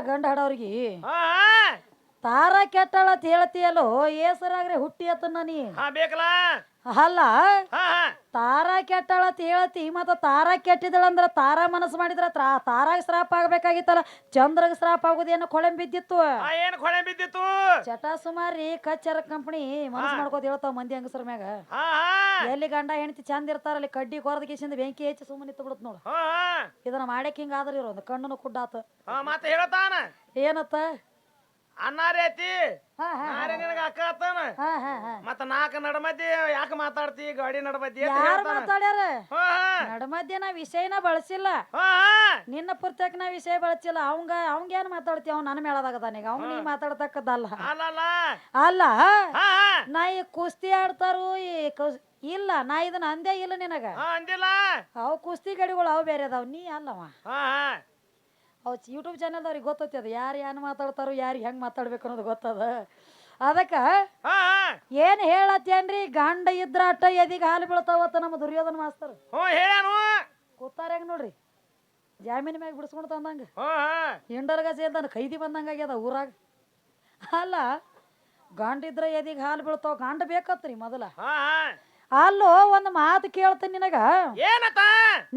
ಗಂಡ ಹಾಡೋರ್ಗಿ. ತಾರ ಕೆಟ್ಟಳ ಅಂತ ಹೇಳ್ತೀಯಲ್ಲೋ ಏಸರಾಗ್ರೆ ಹುಟ್ಟಿ ಅತ್ತನ್ನ ನೀ. ಹಾ ಬೇಕಲ್ಲ? ಅಲ್ಲ ಹಾ ಹಾ. ತಾರ ಕೆಟ್ಟಳ ಅಂತ ಹೇಳ್ತಿ ಮತ್ತ ತಾರ ಕೆಟ್ಟಿದಳಂದ್ರ ತಾರ ಮನಸ್ಸು ಮಾಡಿದ್ರ ತ್ರಾ- ತಾರಾಗ ಶ್ರಾಪ ಆಗ್ಬೇಕಾಗಿತ್ತಲ್ಲ ಚಂದ್ರಗ ಶ್ರಾಪ ಆಗುದೇನೋ ಕೊಳೆಂ ಬಿದ್ದಿತ್ತು. ಆ, ಏನ್ ಕೊಳೆ ಬಿದ್ದಿತ್ತು? ಚಟ ಸುಮಾರಿ ಕಚ್ಚರ ಕಂಪನಿ ಮನಸ್ಸು ಮಾಡ್ಕೋತ ಹೇಳ್ತಾವ ಮಂದಿ ಹಂಗಸರ ಮ್ಯಾಗ. ಹಾ ಹಾ. ಎಲ್ಲಿ ಗಂಡ ಹೆಂಡತಿ ಚಂದ ಇರ್ತಾರ ಅಲ್ಲಿ ಕಡ್ಡಿ ಕೊರದ ಕಿಶಿಂದ ಬೆಂಕಿ ಹೆಚ್ಚಿ ಸುಮ್ಮನೆ ಇತ್ತು ಬಿಡುತ್ತ ನೋಡು. ಹಾ ಹಾ. ಇದನ್ನ ಮಾಡಕ್ ಹಿಂಗಾದ್ರೆ ಆದ್ರ ಇರೋದು ಕಣ್ಣನ್ನು ಕುಡ್ಡಾತ. ಹಾ ಮತ್ತೆ ಹೇಳತಾನ. ಏನತ್ತ? ಅನ್ನಾರಿ ಐತಿ ಹಾ ಹಾ. ನಾರೇ ನಿನಗ ಅಕ್ಕ ಆತಾನ? ಹಾ ಹಾ ಹಾ. ಮತ್ತ ನಾಲ್ಕ ನಡಮದ್ದಿ ಯಾಕ ಮಾತಾಡ್ತಿ? ಗಾಡಿ ನಡಮದ್ದಿ ಅಂತ ಯಾರು ಹೇಳ್ತಾನ. ಮಾತಾಡ್ಯಾರ? ನಡಮದ್ಯ ಹಾ. ನಡಮಧ್ಯೆ ನಾ ವಿಷಯನ ಬಳಸಿಲ್ಲ. ಹಾ ಹಾ. ನಿನ್ನ ಪುರ್ತಕ್ ನಾ ವಿಷಯ ಬಳಸಿಲ್ಲ. ಅವಂಗ ಅವಂಗ ಏನ್ ಮಾತಾಡ್ತಿ? ಅವ್ನು ನನ್ನ ಮೇಳದಾಗದಾನೀಗ ಅವ್ನು ನೀ ಮಾತಾಡ್ತಕ್ಕದಲ್ಲ ಅಲ್ಲಲ್ಲ ಅಲ್ಲ ಹಾ ಹಾ. ನಾ ಈ ಕುಸ್ತಿ ಆಡ್ತಾರು ಈ ಕುಸ್- ಇಲ್ಲ ನಾ ಇದನ್ನ ಅಂದೇ ಇಲ್ಲ ನಿನಗ. ಹಾ ಅಂದಿಲ್ಲ. ಅವು ಕುಸ್ತಿ ಗಡಿಗಳು ಅವು ಬೇರೆ ಅದಾವ. ನೀ ಅಲ್ಲವಾ. ಹಾ ಹಾ. ಅವು ಯೂಟ್ಯೂಬ್ ಚಾನಲ್ದವ್ರಿಗೆ ಗೊತ್ತೈತಿ ಅದು. ಯಾರು ಏನು ಮಾತಾಡ್ತಾರೋ ಯಾರು ಹೆಂಗೆ ಮಾತಾಡ್ಬೇಕು ಅನ್ನೋದು ಗೊತ್ತದ. ಅದಕ್ಕೆ ಏನು ಹೇಳತ್ತೇನ್ರಿ? ಗಂಡ ಇದ್ರ ಅಟ್ಟ ಎದಿಗೆ ಹಾಲು ಬೀಳ್ತಾವತ್ತ ನಮ್ಮ ದುರ್ಯೋಧನ ಮಾಸ್ತರ್. ಕೂತಾರ ಹೆಂಗ್ ನೋಡ್ರಿ? ಜಾಮೀನ್ ಮ್ಯಾಗ ಬಿಡಿಸ್ಕೊಂಡು ತಂದಂಗ. ಹಿಂಡರ್ ಗಜ ಕೈದಿ ಬಂದಂಗ ಆಗ್ಯದ ಊರಾಗ. ಅಲ್ಲ ಗಂಡ ಇದ್ರ ಎದಿಗೆ ಹಾಲು ಬೀಳ್ತಾವ. ಗಂಡ ಬೇಕತ್ರಿ ಮೊದಲ. ಅಲ್ಲೋ ಒಂದು ಮಾತು ಕೇಳ್ತೀನಿ ನಿನಗ. ಏನತ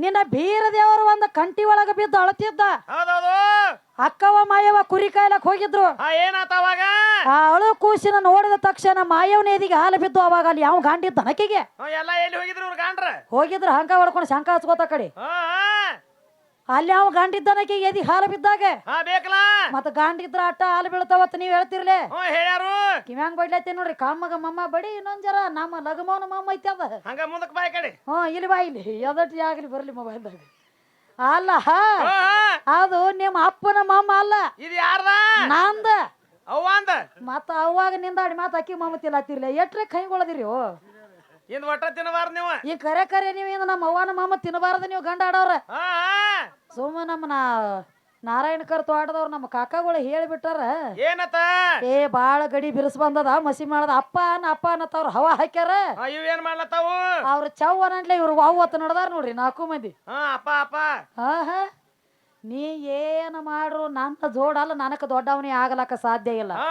ನಿನ್ನ ಬೀರ ದೇವರು ಒಂದು ಕಂಟಿ ಒಳಗ ಬಿದ್ದು ಅಳತಿದ್ದ. ಹೌದೌದು. ಅಕ್ಕವ ಮಾಯವ ಕುರಿ ಕಾಯ್ಲಕ್ ಹೋಗಿದ್ರು. ಏನಾತ ಅವಾಗ? ಆ ಅಳು ಕೂಸಿನ ನೋಡಿದ ತಕ್ಷಣ ಮಾಯವನ ಎದಿಗೆ ಹಾಲು ಬಿದ್ದು ಅವಾಗ ಅಲ್ಲಿ ಯಾವ ಗಾಂಡಿದ್ದ ನಕಿಗೆ ಎಲ್ಲ ಎಲ್ಲಿ ಹೋಗಿದ್ರು ಇವ್ರು ಗಾಂಡ್ರ? ಹೋಗಿದ್ರು ಹಂಕ ಹೊಡ್ಕೊಂಡು ಶಂಕ ಹಚ್ಕೋತ ಕಡೆ. ಅಲ್ಲಿ ಅವ ಗಾಂಡಿದ್ದ ನಕಿಗೆ ಎದಿ ಹಾಲು ಬಿದ್ದಾಗ. ಹಾ ಬೇಕಲ್ಲ ಮತ್ತ ಗಾಂಡಿದ್ರ ಅಟ್ಟ ಹಾಲು ಬೀಳ್ತಾವತ್ತ ನೀವ್ ಹೇಳ್ತಿರ್ಲೆ? ಹ್ಞೂ ಹೇಳ್ಯಾರು. ಕಿವ್ಯಾಂಗ್ ನೋಡ್ರಿ ಕಾಮಗ ಮಮ್ಮ ಬಡಿ ಇನ್ನೊಂದ್ ಜರ ನಮ್ಮ ಲಗಮೋನ ಮಮ್ಮ ಐತಿ ಅದ. ಹಂಗ ಮುಂದಕ್ಕೆ ಬಾಯ್ ಕಡೆ. ಹ್ಞೂ ಇಲ್ಲಿ ಬಾ ಇಲ್ಲಿ ಎದಟ್ಟಿ ಆಗ್ಲಿ ಬರ್ಲಿ ಮೊಬೈಲ್ದಾಗ ಅಲ್ಲ ಹಾ ಹಾ ಅದು ನಿಮ್ಮ ಅಪ್ಪನ ಮಮ್ಮ ಅಲ್ಲ. ಇದು ಯಾರ್ದ? ನಂದ. ಅವ್ವ ಅಂದ. ಮತ್ತ ಅವಾಗ ನಿಂದಾಡಿ ಮಾತ ಅಕ್ಕಿ ಮಮ್ಮ ತಿಲ್ಲತ್ತಿರ್ಲಿ ಎಟ್ರೆ ಕೈಗೊಳದಿರಿ ಇಂದ್ ಒಟ್ಟ ತಿನ್ನಬಾರ್ದು ನೀವು. ಈ ಕರೆ ಕರೆ ನೀವು ಏನು ನಮ್ಮ ಅವ್ವನ ಮಾಮ ತಿನ್ನಬಾರ್ದು ನೀವು ಗಂಡ ಆಡೋರ ಸುಮ್ಮ ನಮ್ಮ ನಾ ನಾರಾಯಣಕರ್ ತೋಟದವ್ರು ನಮ್ಮ ಕಾಕಾಗಳು ಹೇಳಿಬಿಟ್ಟಾರ. ಏನತ ಏ ಬಾಳ ಗಡಿ ಬಿರುಸ್ ಬಂದದ ಮಸಿ ಮಾಡದ ಅಪ್ಪ ಅನ್ನ ಅಪ್ಪ ಅನ್ನತ್ತವ್ರ ಹವಾ ಹಾಕ್ಯಾರ. ಹಾ ಇವೇನ್ ಮಾಡ್ಲತ್ತಾವು? ಅವ್ರ ಚವ್ ಅನ್ನಂಟ್ಲೆ ಇವ್ರು ವಾವ್ ಅತ್ತ ನಡ್ದಾರ ನೋಡ್ರಿ ನಾಲ್ಕು ಮಂದಿ. ಹಾ ಅಪ್ಪ ಅಪ್ಪ. ಹಾ ಹಾ ನೀ ಏನ ಮಾಡ್ರು ನನ್ನ ಜೋಡಲ್ಲ ನನಕ ದೊಡ್ಡವನೇ ಆಗಲಾಕ ಸಾಧ್ಯ ಇಲ್ಲ. ಹಾ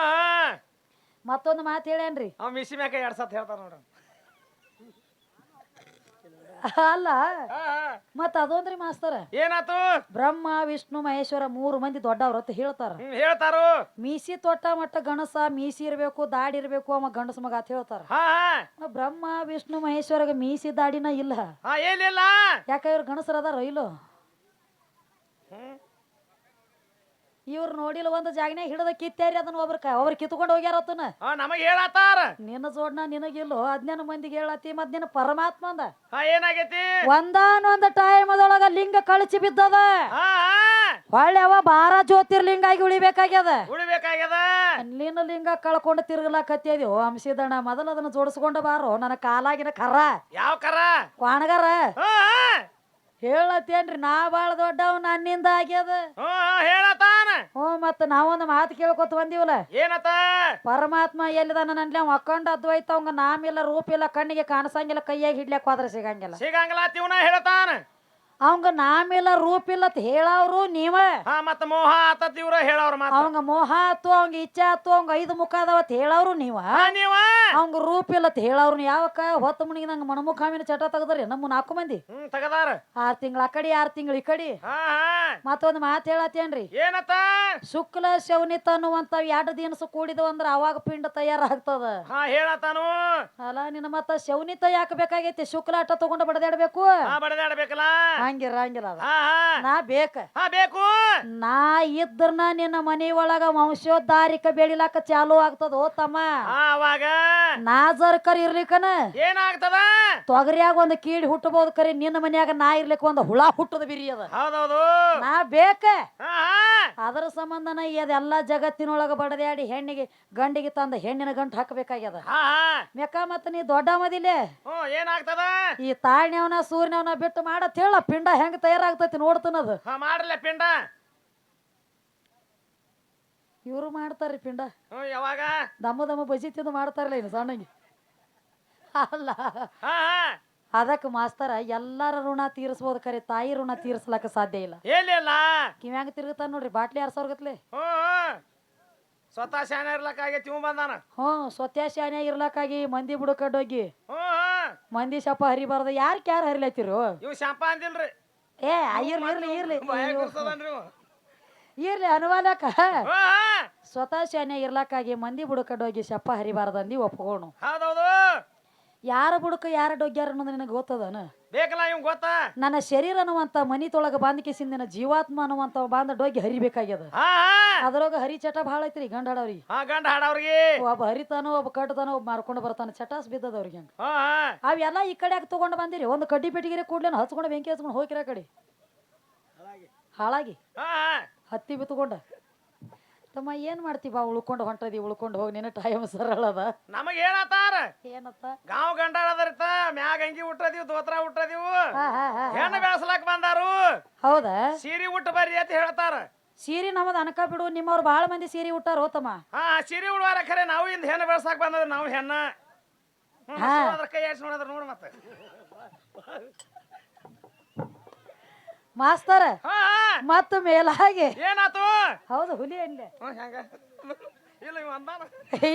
ಮತ್ತೊಂದು ಮಾತು ಹೇಳೇನ್ರಿ? ಅವ್ ಮಿಸಿ ಮ್ಯಾಕ ಎರಡ್ ಸತ್ ಹೇಳ್ತಾರ ನೋಡ್ರಿ ಅಲ್ಲ. ಮತ್ತ ಅದೊಂದ್ರಿ ಮಾಸ್ತರ. ಏನಾತು? ಬ್ರಹ್ಮ ವಿಷ್ಣು ಮಹೇಶ್ವರ ಮೂರು ಮಂದಿ ದೊಡ್ಡವ್ರ ಅಂತ ಹೇಳ್ತಾರ. ಹೇಳ್ತಾರು. ಮೀಸಿ ತೊಟ್ಟ ಮಟ್ಟ ಗಣಸ ಮೀಸಿ ಇರ್ಬೇಕು ದಾಡಿ ಇರ್ಬೇಕು ಅವ ಗಂಡಸ ಮಗ ಅಂತ ಹೇಳ್ತಾರ. ಬ್ರಹ್ಮ ವಿಷ್ಣು ಮಹೇಶ್ವರಗ ಮೀಸಿ ದಾಡಿನ ಇಲ್ಲ. ಏನಿಲ್ಲ. ಯಾಕ ಇವ್ರ ಗಣಸರ ಅದಾರ ಇಲ್ಲೋ? ಇವ್ರು ನೋಡಿಲ್ಲ ಒಂದು ಜಾಗನ್ಯಾಗ ಹಿಡಿದ ಕಿತ್ತಾರಿ ಅದನ್ನ ಒಬ್ರ ಒಬ್ರು ಕಿತ್ಕೊಂಡು ಹೋಗ್ಯಾರ ನಮಗೆ ಹಾ ನಮಗ್ ಹೇಳತ್ತಾರ. ನಿನ್ನ ಜೋಡ್ನ ನಿನಗಿಲ್ಲೋ ಹದಿನೆಂಟು ಮಂದಿಗೆ ಹೇಳತ್ತಿ ಮತ್ ನಿನ್ನ ಪರಮಾತ್ಮ ಅಂದ ಹಾ ಏನಾಗೈತಿ? ಒಂದಾನೊಂದ ಟೈಮ್ ಅದೊಳಗ ಲಿಂಗ ಕಳಚಿ ಬಿದ್ದದ. ಹಾ ಹೊಳ್ಳಿ ಅವ ಬಾರ ಜ್ಯೋತಿರ್ಲಿಂಗ ಆಗಿ ಉಳಿಬೇಕಾಗ್ಯದ. ಉಳಿಬೇಕಾಗ್ಯದ? ನಿನ್ನ ಲಿಂಗ ಕಳ್ಕೊಂಡು ತಿರುಗಲಾಕತ್ತೀವಿ ಅಂಶಿದಣ್ಣ ಮೊದಲು ಅದನ್ನ ಜೋಡಿಸ್ಕೊಂಡು ಬಾರೋ ನನ್ನ ಕಾಲಾಗಿನ ಕರ ಯಾವ ಕರ ಕ್ವಾಣಗಾರ ಹೇಳತ್ತೇನ್ರಿ ನಾ ಬಾಳ ದೊಡ್ಡವ್ ನನ್ನಿಂದ ಆಗ್ಯದ. ಹೇಳತಾನ ಹ್ಞೂ ಮತ್ತ ನಾವೊಂದು ಮಾತು ಕೇಳ್ಕೊತ ಬಂದಿವಲ್ಲ? ಏನತ ಪರಮಾತ್ಮ ಎಲ್ಲಿದಾನ ನನ್ಲಿ ಅವ್ ಅಕ್ಕಂಡ ಅದ್ವೈತ ಅವಂಗ ನಾಮಿಲ್ಲ ರೂಪ ಇಲ್ಲ ಕಣ್ಣಿಗೆ ಕಾಣಿಸಂಗಿಲ್ಲ ಕೈಯಾಗಿ ಹಿಡ್ಲಿಕ್ಕೆ ಹೋದ್ರೆ ಸಿಗಂಗಿಲ್ಲ. ಸಿಗಂಗಿಲ್ಲ ತಿವ್ನ ಹೇಳ್ತಾನ. ಅವಂಗ ನಾಮಿಲ್ಲ ರೂಪ ಇಲ್ಲ ಅಂತ ಹೇಳವ್ರು ನೀವ. ಹಾ ಮತ್ತ ಮೋಹ ಆತತ್ ಇವ್ರ ಹೇಳವ್ರ ಮಾತ. ಅವಂಗ ಮೋಹ ಆತು ಅವಂಗ ಇಚ್ಛೆ ಆತು ಅವಂಗ ಐದು ಮುಖ ಅದಾವತ್ ಹೇಳವ್ರು ನೀವ. ಹಾ ನೀವ? ಅವಂಗ ರೂಪ ಇಲ್ಲ ಅಂತ ಹೇಳವ್ರು ಯಾವಕ್ಕ? ಹೊತ್ತು ಮುಣಿಗೆ ನಂಗೆ ಮಣಮುಖಾಮಿನ ಚಟ ತೆಗದ್ರಿ ನಮ್ಮ ನಾಲ್ಕು ಮಂದಿ. ಹ್ಮ್ ತಗದಾರ. ಆರ್ ತಿಂಗಳ ಆ ಕಡೆ ಆರ್ ತಿಂಗಳ ಈ ಕಡೆ. ಹಾ ಹಾ. ಮತ್ತೊಂದು ಮಾತು ಹೇಳತ್ತೇನ್ರಿ? ಏನತ್ತ? ಶುಕ್ಲ ಶವನಿತ ಅನ್ನುವಂತ ಎರಡು ದಿನಸು ಕೂಡಿದವು ಅಂದ್ರ ಅವಾಗ ಪಿಂಡ ತಯಾರಾಗ್ತದ. ಹಾ ಹೇಳತಾನು ಅಲ್ಲ ನಿನ್ನ ಮತ್ತ ಶವನಿತ ಯಾಕೆ ಬೇಕಾಗೈತಿ ಶುಕ್ಲ ಆಟ ತಗೊಂಡು ಬಡದಾಡ್ಬೇಕು. ಹಾ ಬಡದಾಡ್ಬೇಕಲ್ಲ. ಹಂಗಿಲ್ಲ ಅದ. ಹಾ ಹಾ. ನಾ ಬೇಕ. ಹಾ ಬೇಕು. ನಾ ಇದ್ರನ ನಿನ್ನ ಮನಿ ಒಳಗ ವಂಶೋದ್ಧಾರಿಕ ಬೆಳಿಲಾಕ ಚಾಲು ಆಗ್ತದ ಓ ತಮ್ಮ ಹಾ ಅವಾಗ. ನಾ ಕರ್ ಇರ್ಲಿಕ್ಕನ ಏನಾಗ್ತದ? ತೊಗರಿಯಾಗ ಒಂದು ಕೀಡಿ ಹುಟ್ಟಬಹುದು ಕರಿ ನಿನ್ನ ಮನ್ಯಾಗ ನಾ ಇರ್ಲಿಕ್ಕ ಒಂದು ಹುಳ ಹುಟ್ಟದ ಬಿರಿ ಅದ. ಹೌದೌದು. ನಾ ಬೇಕ. ಹಾ ಹಾ. ಅದರ ಸಂಬಂಧನ ಇದೆಲ್ಲ ಜಗತ್ತಿನೊಳಗ ಬಡದಾಡಿ ಹೆಣ್ಣಿಗೆ ಗಂಡಿಗೆ ತಂದ ಹೆಣ್ಣಿನ ಗಂಟು ಹಾಕಬೇಕಾಗ್ಯದ. ಹಾ ಹಾ. ಮೆಕ್ಕ ಮತ್ತ ನೀ ದೊಡ್ಡ ಮದಿಲೆ ಹ್ಞೂ ಏನಾಗ್ತದ? ಈ ತಾಳ್ನವನ ಸೂರ್ಯನವನ ಬಿಟ್ಟು ಮಾಡತ್ ಹೇಳ ಪಿಂಡ ಹೆಂಗ್ ತಯಾರಾಗ್ತೈತಿ ನೋಡ್ತನದು ಹಾ ಮಾಡ್ರಲ್ಲ ಪಿಂಡ. ಇವರು ಮಾಡ್ತಾರ್ರಿ ಪಿಂಡ. ಹ್ಞೂ ಯಾವಾಗ? ದಮ್ಮ ದಮ್ಮ ಬಜಿ ತಿಂದು ಮಾಡ್ತಾರಲ್ಲ ಇನ್ನು ಸಣ್ಣಂಗೆ. ಅಲ್ಲ. ಹಾ ಹಾ. ಅದಕ್ಕೆ ಮಾಸ್ತರ ಎಲ್ಲರ ಋಣ ತೀರಿಸ್ಬೋದು ಕರೆ ತಾಯಿ ಋಣ ತೀರಿಸ್ಲಕ್ಕ ಸಾಧ್ಯ ಇಲ್ಲ. ಎಲ್ಲಿಲ್ಲ ಕಿವ್ಯಾಂಗ ತಿರುಗುತ್ತಾನ ನೋಡ್ರಿ ಬಾಟ್ಲಿ ಆರ್ಸೋರ್ಗತ್ಲೆ ಹ್ಞೂ ಹ್ಞೂ. ಸ್ವತಃ ಶಾನೆ ಇರ್ಲಕ್ಕಾಗಿ ತಿವ್ ಬಂದಾನ? ಹ್ಞೂ ಸ್ವತಃ ಶಾನ್ಯ ಇರ್ಲಕ್ಕಾಗಿ ಮಂದಿ ಬುಡಕಡ್ಡೋಗಿ ಹ್ಞೂ. ಮಂದಿ ಶಪ ಹರಿಬಾರ್ದು. ಯಾರು ಕ್ಯಾರ ಹರಿಲತ್ತಿರು? ಇವ್ ಶಾಂಪ ಅಂದಿಲ್ರಿ. ಏ ಇರ್ಲಿ ಇರ್ಲಿ ಇರ್ಲಿ. ಇರ್ಲಿ ಹ್ಞೂ. ಸ್ವತಃ ಶಾನ್ಯ ಇರ್ಲಕ್ಕಾಗಿ ಮಂದಿ ಬುಡಕಡ್ಡೋಗಿ ಶಪ ಹರಿಬಾರ್ದಂದಿ ಅಂದಿ ಹೌದೌದು. ಯಾರ ಬುಡಕ ಯಾರ ಡೊಗ್ಯಾರ ಅನ್ನೋದು ನಿನಗೆ ಗೊತ್ತದನ? ಬೇಕಲ್ಲ ಇವ್ ಗೊತ್ತಾ? ನನ್ನ ಶರೀರ ಅನ್ನುವಂತ ಮನಿ ತೊಳಗ ಬಾಂಧಿಕೆಸಿಂದ ಜೀವಾತ್ಮ ಅನ್ನುವಂತ ಬಾಂಧ ಡೊಗ್ಗಿ ಹರಿಬೇಕಾಗ್ಯದ. ಹಾ ಹಾ. ಅದ್ರೊಳಗ ಹರಿ ಚಟ ಭಾಳ ಐತ್ರಿ ಗಂಡ ಹಾಡವ್ರಿಗೆ ಹಾ ಗಂಡ ಹಾಡವ್ರಿಗೆ ಒಬ್ಬ ಹರಿತಾನೋ ಒಬ್ಬ ಕಟ್ಟತಾನೋ ಒಬ್ಬ ಮಾರ್ಕೊಂಡು ಬರ್ತಾನ. ಚಟಾಸ್ ಬಿದ್ದದ ಅವ್ರಿಗೆ ಹಂಗ? ಹಾ ಹಾ. ಅವೆಲ್ಲ ಈ ಕಡೆ ಯಾಕೆ ತಗೊಂಡು ಬಂದಿರಿ. ಒಂದು ಕಡ್ಡಿ ಪೆಟ್ಟಿಗೆರೆ ಕೂಡ್ಲೇನ ಹಚ್ಕೊಂಡು ಬೆಂಕಿ ಹಚ್ಕೊಂಡು ಹೋಗಿರ ಕಡೆ. ಹಾಳಾಗಿ. ಹತ್ತಿ ಬಿತ್ಕೊಂಡ ತಮ್ಮ ಏನ್ ಮಾಡ್ತಿ ಬಾ ಉಳ್ಕೊಂಡು ಹೊಂಟದಿ ಉಳ್ಕೊಂಡು ಹೋಗಿ ನಿನ್ನ ಟೈಮ್ ಸರಳ ಅದ. ನಮಗ್ ಹೇಳತ್ತಾರ? ಏನತ್ತ? ಗಾಂವ್ ಗಂಡ ಅದರ್ತ ಮ್ಯಾಗ ಅಂಗಿ ಉಟ್ಟದಿವ್ ದೋತ್ರ ಹಾ. ಹೆಣ್ಣು ಬೆಳೆಸ್ಲಾಕ್ ಬಂದಾರು. ಹೌದಾ? ಸೀರಿ ಉಟ್ಟು ಬರ್ರಿ ಅಂತ ಹೇಳ್ತಾರ. ಸೀರೆ ನಮ್ಮದು ಅನಕ ಬಿಡು ನಿಮ್ಮವ್ರು ಬಹಳ ಮಂದಿ ಸೀರೆ ಉಟ್ಟಾರ ಹೋತಮ್ಮ. ಹಾ ಸೀರೆ ಉಡುವಾರ ಖರೆ ನಾವು ಇಂದ ಹೆಣ್ಣು ಬೆಳ್ಸಾಕ್ ಬಂದದ ನಾವು ಹೆಣ್ಣ. ಹ್ಮ್. ಅದ್ರ ಕೈ ಆಡ್ಸಿ ನೋಡಿದ್ರ ನೋಡ್ ಮತ್ತೆ. ಮಾಸ್ತರ. ಮತ್ತ ಮೇಲಾಗಿ. ಏನಾತು? ಹೌದು ಹುಲಿ ಎಣ್ಣೆ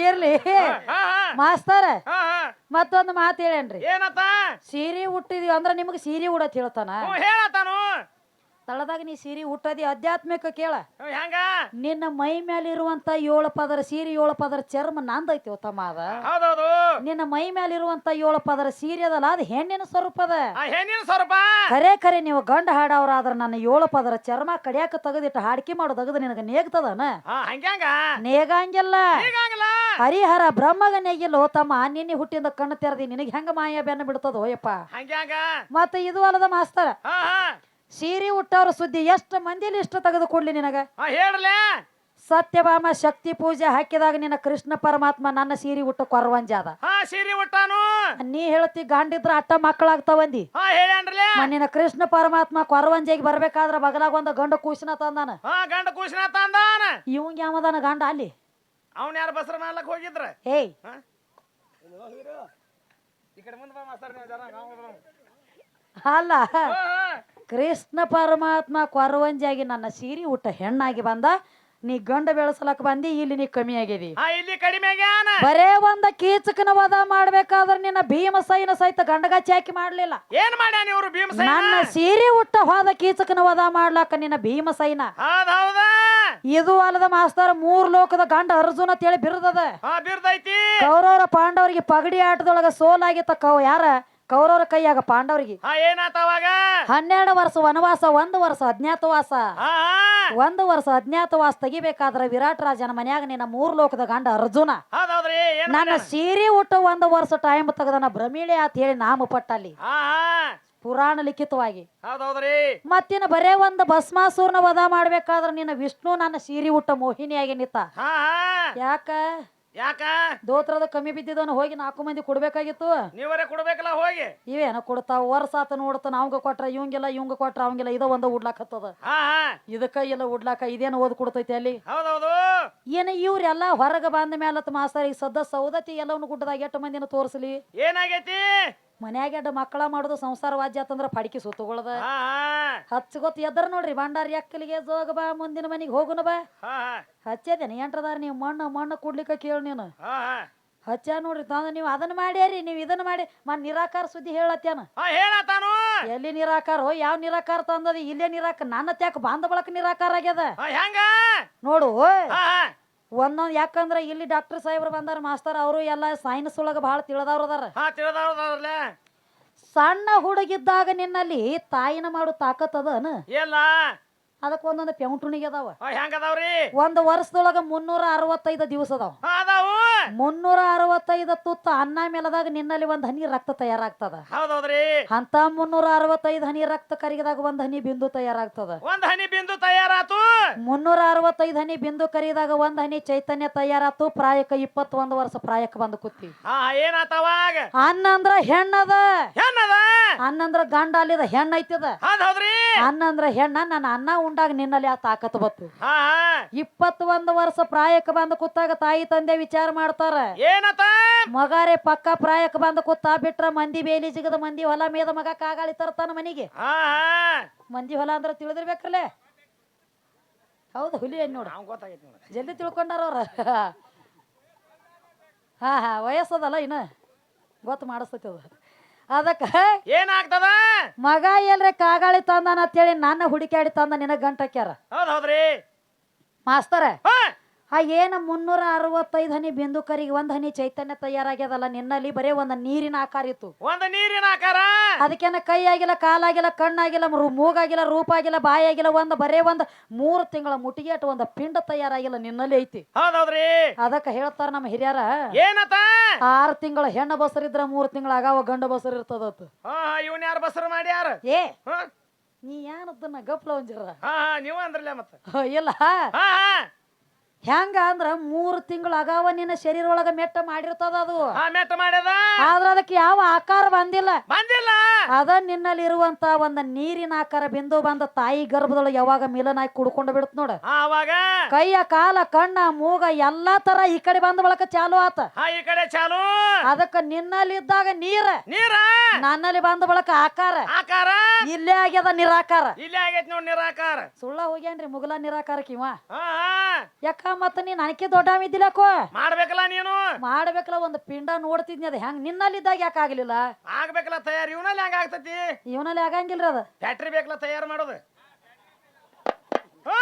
ಇರ್ಲಿ ಮಾಸ್ತರ ಮತ್ತೊಂದು ಮಾತು ಹೇಳೇನ್ರಿ. ಏನತ್ತ? ಸೀರೆ ಉಟ್ಟಿದೀವಿ ಅಂದ್ರ ನಿಮ್ಗೆ ಸೀರೆ ಉಡತ್ ಹೇಳ್ತಾನ. ತಳದಾಗ ನೀ ಸೀರೆ ಹುಟ್ಟದಿ ಆಧ್ಯಾತ್ಮಿಕ ಕೇಳ. ಹೆಂಗ ನಿನ್ನ ಮೈ ಮೇಲೆ ಇರುವಂತ ಏಳು ಪದರ ಸೀರೆ ಏಳು ಪದರ ಚರ್ಮ ನಂದೈತಿ ತಮ್ಮ ಅದ. ಹೌದೌದು. ನಿನ್ನ ಮೈ ಮೇಲೆ ಇರುವಂತ ಏಳು ಪದರ ಸೀರೆ ಅದಲ್ಲ ಅದು ಹೆಣ್ಣಿನ ಸ್ವರೂಪ ಹೆಣ್ಣಿನ ಸ್ವರೂಪ? ಖರೆ ಖರೆ ನೀವು ಗಂಡ ಹಾಡವ್ರಾದ್ರ ನನ್ನ ಏಳು ಪದರ ಚರ್ಮ ಕಡಿಯಾಕ ತೆಗೆದಿಟ್ಟು ಹಾಡಿಕೆ ಮಾಡೋ ತೆಗೆದು ನಿನಗೆ ನೇಗ್ತದನ? ನೇಗಂಗಿಲ್ಲ. ಹರಿಹರ ಬ್ರಹ್ಮಗ ನೇಗಿಲ್ಲ ತಮ್ಮ ನಿನ್ನೆ ಹುಟ್ಟಿಂದ ಕಣ್ಣು ತೆರೆದಿ ನಿನಗೆ ಹೆಂಗ ಮಾಯ ಬೆನ್ನ ಬಿಡ್ತದ ಹೋಯಪ್ಪ ಮತ್ತೆ ಇದು ಅಲ್ಲದ ಮಾಸ್ತರ. ಸೀರೆ ಉಟ್ಟವ್ರ ಸುದ್ದಿ ಎಷ್ಟು ಮಂದಿಲಿ ಇಷ್ಟು ತೆಗೆದು ಕೊಡ್ಲಿ ನಿನಗ? ಹಾ ಹೇಳ್ರಲೇ ಸತ್ಯಭಾಮ ಶಕ್ತಿ ಪೂಜೆ ಹಾಕಿದಾಗ ನಿನ್ನ ಕೃಷ್ಣ ಪರಮಾತ್ಮ ನನ್ನ ಸೀರೆ ಉಟ್ಟ ಕೊರವಂಜಾದ. ಹಾ ಸೀರೆ ಉಟ್ಟಾನು. ನೀ ಹೇಳ್ತಿ ಗಂಡಿದ್ರ ಅಟ್ಟ ಮಕ್ಕಳಾಗ್ತಾವಂದಿ ಹಾ ಹೇಳ್ಯಾನ್ರಲೇ ನಿನ್ನ ಕೃಷ್ಣ ಪರಮಾತ್ಮ ಕೊರವಂಜೆಗೆ ಬರ್ಬೇಕಾದ್ರ ಬಗಲಾಗ ಒಂದು ಗಂಡ ಕೂಸಿನ ತಂದಾನ. ಹಾ ಗಂಡ ಕೂಸಿನ ತಂದಾನ. ಇವಂಗ ಯಾವದಾನ ಗಂಡ ಅಲ್ಲಿ? ಅವನ್ ಯಾರು ಬಸರ ಮಾಡ್ಲಕ್ ಹೋಗಿದ್ರ? ಏಯ್. ಈ ಕಡೆ ಮುಂದೆ ಬಾ ಮಾಸ್ತರ್ ನೀವು ಜರ ನಾವು ಅಲ್ಲ. ಕೃಷ್ಣ ಪರಮಾತ್ಮ ಕೊರವಂಜಿಯಾಗಿ ನನ್ನ ಸೀರೆ ಊಟ ಹೆಣ್ಣಾಗಿ ಬಂದ ನೀ ಗಂಡ ಬೆಳೆಸಲಕ್ ಬಂದಿ ಇಲ್ಲಿ ನೀ ಕಮ್ಮಿ ಆಗಿದಿ. ಇಲ್ಲಿ ಕಡಿಮೆ ಆಗ್ಯಾನ. ಬರೇ ಒಂದ ಕೀಚಕನ ವಧ ಮಾಡ್ಬೇಕಾದ್ರ ನಿನ್ನ ಭೀಮಸೈನ ಸಹಿತ ಗಂಡಗಾಚಿ ಹಾಕಿ ಮಾಡ್ಲಿಲ್ಲ. ಏನ್ ಮಾಡ್ಯಾನ ಇವರು ಭೀಮಸೇನ ನನ್ನ ಸೀರೆ ಉಟ್ಟ ಹೋದ ಕೀಚಕನ ವಧ ಮಾಡ್ಲಾಕ ನಿನ್ನ ಭೀಮಸೈನ ಇದು ಅಲ್ಲದ ಮಾಸ್ತರ್ ಮೂರ್ ಲೋಕದ ಗಂಡ ಅರ್ಜುನ ಅಂತೇಳಿ ಬಿರುದದ. ಹಾ ಬಿರ್ದೈತಿ. ಕೌರವರ ಪಾಂಡವರಿಗೆ ಪಗಡಿ ಆಟದೊಳಗ ಸೋಲಾಗಿತ್ತ ಕೌ ಯಾರ? ಕೌರವರ ಕೈಯಾಗ ಪಾಂಡವರಿಗೆ. ಹಾ ಏನಾತ ಅವಾಗ? ಹನ್ನೆರಡು ವರ್ಷ ವನವಾಸ ಒಂದು ವರ್ಷ ಅಜ್ಞಾತವಾಸ. ಹಾ ಒಂದು ವರ್ಷ ಅಜ್ಞಾತವಾಸ ತೆಗಿಬೇಕಾದ್ರ ವಿರಾಟ್ ರಾಜನ ಮನ್ಯಾಗ ನಿನ್ನ ಮೂರ್ ಲೋಕದ ಗಂಡ ಅರ್ಜುನ. ಏನ್ ನನ್ನ? ಸೀರೆ ಉಟ್ಟ ಒಂದು ವರ್ಷ ಟೈಮ್ ತೆಗೆದನ ಭ್ರಮಿಳೆ ಅಂತ ಹೇಳಿ ನಾಮ ಪಟ್ಟಲ್ಲಿ. ಹಾ ಹಾ. ಪುರಾಣ ಲಿಖಿತವಾಗಿ. ಹೌದೌದ್ರಿ. ಮತ್ತಿನ ಬರೇ ಒಂದು ಭಸ್ಮಾಸೂರ್ನ ವಧ ಮಾಡ್ಬೇಕಾದ್ರ ನಿನ್ನ ವಿಷ್ಣು ನನ್ನ ಸೀರೆ ಉಟ್ಟ ಮೋಹಿನಿಯಾಗಿ ನಿಂತ. ಹಾ ಹಾ. ಯಾಕ? ಯಾಕ? ದೋತ್ರದ ಕಮ್ಮಿ ಬಿದ್ದಿದ್ದವನು ಹೋಗಿ ನಾಲ್ಕು ಮಂದಿ ಕೊಡ್ಬೇಕಾಗಿತ್ತು. ನೀವರೇ ಕೊಡ್ಬೇಕಲ್ಲ ಹೋಗಿ. ಇವೇನ ಕೊಡ್ತಾವ ವರ್ಷ ಆತ ನೋಡ್ತಾನ ಅವಂಗ ಕೊಟ್ರ ಇವಂಗಿಲ್ಲ ಇವಂಗ ಕೊಟ್ರ ಅವಂಗಿಲ್ಲ ಇದ ಒಂದ ಉಡ್ಲಾಕ್ ಹತ್ತದ. ಹಾ ಹಾ. ಇದಕ್ಕ ಇಲ್ಲ ಉಡ್ಲಾಕ ಇದೇನು ಓದ್ ಕೊಡ್ತೈತಿ ಅಲ್ಲಿ. ಹೌದೌದು. ಏನ ಇವ್ರೆಲ್ಲ ಹೊರಗ ಬಂದ ಮೇಲತ್ ಮಾಸ್ತರ್ ಈಗ ಸದ್ದ ಸೌದತಿ ಎಲ್ಲವನ್ನ ಗುಡ್ಡದಾಗ ಎಷ್ಟು ಮಂದಿನ ತೋರಿಸ್ಲಿ? ಏನಾಗೈತಿ? ಮನ್ಯಾಗ ಎಡ ಮಕ್ಕಳ ಮಾಡುದು ಸಂಸಾರ ವಾಜ್ಯ ಅಂತಂದ್ರ ಪಡಿಕೆ ಸುತ್ತುಗೊಳದ. ಹಾ ಹಾ. ಹಚ್ಚ ಗೊತ್ತ ಎದ್ರ ನೋಡ್ರಿ ಬಂಡಾರ ಎಕ್ಕಲಿಗೆ ಜೋಗ ಬಾ ಮುಂದಿನ ಮನಿಗೆ ಹೋಗುನ ಬಾ. ಹಚ್ಚದೇನೆ ಎಂಟ್ರದಾರ ನೀವು ಮಣ್ಣು ಮಣ್ಣು ಕುಡ್ಲಿಕ್ಕೆ ಕೇಳು ನೀನು. ಹಚ್ಚ ನೋಡ್ರಿ ತಂದ ನೀವು ಅದನ್ನ ಮಾಡ್ಯಾರಿ ನೀವು ಇದನ್ನ ಮಾಡಿ ಮನ್ ನಿರಾಕಾರ ಸುದ್ದಿ ಹೇಳತ್ತೇನ? ಹಾ ಹೇಳತಾನು ಎಲ್ಲಿ ನಿರಾಕಾರ? ಹೋ ಯಾವ ನಿರಾಕಾರ ತಂದದ? ಇಲ್ಲೇ ನಿರಾಕಾರ ನನ್ನ ತ್ಯಾಕ ಬಾಂಧ ಬಳಕ ನಿರಾಕಾರ ಆಗ್ಯದ. ನೋಡು ಒಂದೊಂದ್ ಯಾಕಂದ್ರ ಇಲ್ಲಿ ಡಾಕ್ಟರ್ ಸಾಹೇಬ್ರು ಬಂದಾರ ಮಾಸ್ತರ್ ಅವರು ಎಲ್ಲ ಸೈನ್ಸ್ ಒಳಗ ಬಹಳ ತಿಳಿದವ್ರು ಅದಾರ. ಹಾ ತಿಳಿದವ್ರಲ್ಲ ಸಣ್ಣ ಹುಡುಗಿದ್ದಾಗ ನಿನ್ನಲ್ಲಿ ತಾಯಿನ ಮಾಡು ತಾಕತ್ ಅದನ? ಇಲ್ಲ ಅದಕ್ಕೆ ಒಂದೊಂದು ಪೆಂಟುಣಿಗೆ ಅದಾವ. ಹಾ ಹೆಂಗ್ ಅದಾವ್ರಿ? ಒಂದು ವರ್ಷದೊಳಗ ಮುನ್ನೂರ ಅರವತ್ತೈದು ದಿವಸ ಅದಾವ. ಅದಾವು. ಮುನ್ನೂರ ಅರವತ್ತೈದು ತುತ್ತ ಅನ್ನ ಮೇಲದಾಗ ನಿನ್ನಲ್ಲಿ ಒಂದ್ ಹನಿ ರಕ್ತ ತಯಾರಾಗ್ತದ. ಹೌದೌದ್ರಿ. ಅಂತ ಮುನ್ನೂರ ಅರವತ್ತೈದು ಹನಿ ರಕ್ತ ಕರಿದಾಗ ಒಂದ್ ಹನಿ ಬಿಂದು ತಯಾರಾಗ್ತದ. ಒಂದ್ ಹನಿ ಬಿಂದು ತಯಾರಾತು. ಮುನ್ನೂರ ಅರವತ್ತೈದು ಹನಿ ಬಿಂದು ಕರಿದಾಗ ಒಂದ್ ಹನಿ ಚೈತನ್ಯ ತಯಾರಾತು. ಪ್ರಾಯಕ ಇಪ್ಪತ್ತೊಂದು ವರ್ಷ ಪ್ರಾಯಕ ಬಂದು ಕೂತಿ. ಹಾ ಏನಾತ ಅನ್ನ ಅಂದ್ರ ಹೆಣ್ಣದ. ಹೆಣ್ಣದ? ಅನ್ನ ಅಂದ್ರ ಗಂಡ ಅಲ್ಲಿದ ಹೆಣ್ಣ ಐತದ. ಹೌದ್ ಹೌದ್ರಿ. ಅನ್ನ ಅಂದ್ರ ಹೆಣ್ಣ ನನ್ನ ಅನ್ನ ಉಂಡಾಗ ನಿನ್ನಲ್ಲಿ ಆ ತಾಕತ್ ಬತ್ತು ಹಾ ಹಾ. ಇಪ್ಪತ್ತೊಂದು ವರ್ಷ ಪ್ರಾಯಕ್ಕೆ ಬಂದು ಕೂತಾಗ ತಾಯಿ ತಂದೆ ವಿಚಾರ ಮಾಡ ಹೇಳ್ತಾರ ಏನತ? ಮಗಾರೆ ಪಕ್ಕ ಪ್ರಾಯಕ್ಕೆ ಬಂದ ಕೂತ ಬಿಟ್ರ ಮಂದಿ ಬೇಲಿ ಜಿಗದ ಮಂದಿ ಹೊಲ ಮೇದ ಮಗ ಕಾಗಾಳಿ ತರ್ತಾನ ಮನಿಗೆ. ಮಂದಿ ಹೊಲ ಅಂದ್ರೆ ತಿಳಿದಿರ್ಬೇಕಲ್ಲೇ ಹೌದು ಹುಲಿ ಏನ್ ನೋಡು. ಗೊತ್ತಾಗೈತಿ ಜಲ್ದಿ ತಿಳ್ಕೊಂಡಾರ ಅವ್ರ. ಹಾ ಹಾ ವಯಸ್ಸದಲ್ಲ ಇನ್ನ. ಗೊತ್ತು ಮಾಡಿಸ್ತೈತಿ ಅದು. ಅದಕ್ಕ ಏನಾಗ್ತದ? ಮಗ ಎಲ್ರಿ ಕಾಗಾಳಿ ತಂದಾನ ಅಂತೇಳಿ ನನ್ನ ಹುಡುಕಾಡಿ ತಂದ ನಿನಗ ಗಂಟಕ್ಯಾರ? ಮಾಸ್ತಾರ ಹೌದ್ರಿ. ಮಾಸ್ತರ ಆ ಏನು ಮುನ್ನೂರ ಅರವತ್ತೈದು ಹನಿ ಬಿಂದು ಕರಿಗೆ ಒಂದ್ ಹನಿ ಚೈತನ್ಯ ತಯಾರಾಗ್ಯದಲ್ಲ ನಿನ್ನಲ್ಲಿ ಬರೇ ಒಂದ್ ನೀರಿನ ಆಕಾರ ಇತ್ತು. ಒಂದ್ ನೀರಿನ ಆಕಾರ? ಅದಕ್ಕೇನ ಕೈ ಆಗಿಲ್ಲ ಕಾಲಾಗಿಲ್ಲ ಕಣ್ಣಾಗಿಲ್ಲ ಮೂಗಾಗಿಲ್ಲ ರೂಪ ಆಗಿಲ್ಲ ಬಾಯಿ ಆಗಿಲ್ಲ ಒಂದ್ ಬರೇ ಒಂದ್ ಮೂರು ತಿಂಗಳ ಮುಟಿಗೆಟ್ ಒಂದ್ ಪಿಂಡ ತಯಾರಾಗಿಲ್ಲ ನಿನ್ನಲ್ಲಿ ಐತಿ. ಹೌದೌದ್ರಿ. ಹೌದ್ರಿ ಅದಕ್ಕೆ ಹೇಳ್ತಾರ ನಮ್ಮ ಹಿರಿಯರ ಏನತ? ಆರು ತಿಂಗಳ ಹೆಣ್ಣು ಬಸರಿದ್ರ ಮೂರು ತಿಂಗಳ ಆಗಾವ ಗಂಡು ಬಸರ್ ಇರ್ತದತ್ತು ಇವನ್ ಯಾರು ಬಸರು ಮಾಡ್ಯಾರ? ಏ ನೀ ಏನದನ್ನ ಗಪ್ಲ ಒಂಜರ? ನೀವು ಅಂದ್ರಲ್ಲ ಮತ್ತೆ. ಇಲ್ಲ. ಹಾ ಹಾ. ಹೆಂಗ ಅಂದ್ರ ಮೂರು ತಿಂಗಳ ಅಗಾವ ನಿನ್ನ ಶರೀರ ಒಳಗ ಮೆಟ್ಟ ಮಾಡಿರ್ತದ ಅದು. ಮೆಟ್ಟ ಮಾಡ್ಯದ? ಆದ್ರ ಅದಕ್ಕೆ ಯಾವ ಆಕಾರ ಬಂದಿಲ್ಲ. ಬಂದಿಲ್ಲ? ಅದ ನಿನ್ನಲ್ಲಿ ಇರುವಂತ ಒಂದ ನೀರಿನ ಆಕಾರ ಬಿಂದು ಬಂದ ತಾಯಿ ಗರ್ಭದೊಳಗೆ ಯಾವಾಗ ಮಿಲನ ಆಗಿ ಕುಡ್ಕೊಂಡು ಬಿಡುತ್ತ ನೋಡ. ಅವಾಗ? ಕೈಯ ಕಾಲ ಕಣ್ಣ ಮೂಗ ಎಲ್ಲಾ ತರ ಈ ಕಡೆ ಬಂದ ಬಳಕ ಚಾಲು ಆತ. ಈ ಕಡೆ ಚಾಲು? ಅದಕ್ಕ ನಿನ್ನಲ್ಲಿ ಇದ್ದಾಗ ನೀರ. ನೀರ? ನನ್ನಲ್ಲಿ ಬಂದ ಬಳಕ ಆಕಾರ. ಆಕಾರ? ಇಲ್ಲೇ ಆಗ್ಯದ ನಿರಾಕಾರ. ಇಲ್ಲೇ ಆಗೈತಿ ನೋಡ್ ನಿರಾಕಾರ. ಸುಳ್ಳ ಹೋಗ್ಯಾನ್ರಿ ಮುಗಲ ನಿರಾಕಾರಕ್ಕೆ ಇವ. ಯಾಕ ಮತ್ತ ನೀನ್ ನನಗೆ ದೊಡ್ಡ ಇದ್ದಿಲ್ಲಕೋ ಮಾಡ್ಬೇಕಲ್ಲ ನೀನು? ಮಾಡ್ಬೇಕಲ್ಲ ಒಂದು ಪಿಂಡ ನೋಡ್ತಿದ್ನಿ ಅದ. ಹೆಂಗ್ ನಿನ್ನಲ್ಲಿ ಇದ್ದಾಗ ಯಾಕೆ ಆಗ್ಲಿಲ್ಲ? ಆಗ್ಬೇಕಲ್ಲ ತಯಾರು ಇವನಲ್ಲಿ ಹೆಂಗ ಆಗ್ತತಿ? ಇವನಲ್ಲಿ ಆಗಂಗಿಲ್ರಿ ಅದ. ಫ್ಯಾಕ್ಟ್ರಿ ಬೇಕಲ್ಲ ತಯಾರು ಮಾಡೋದು. ಹಾ!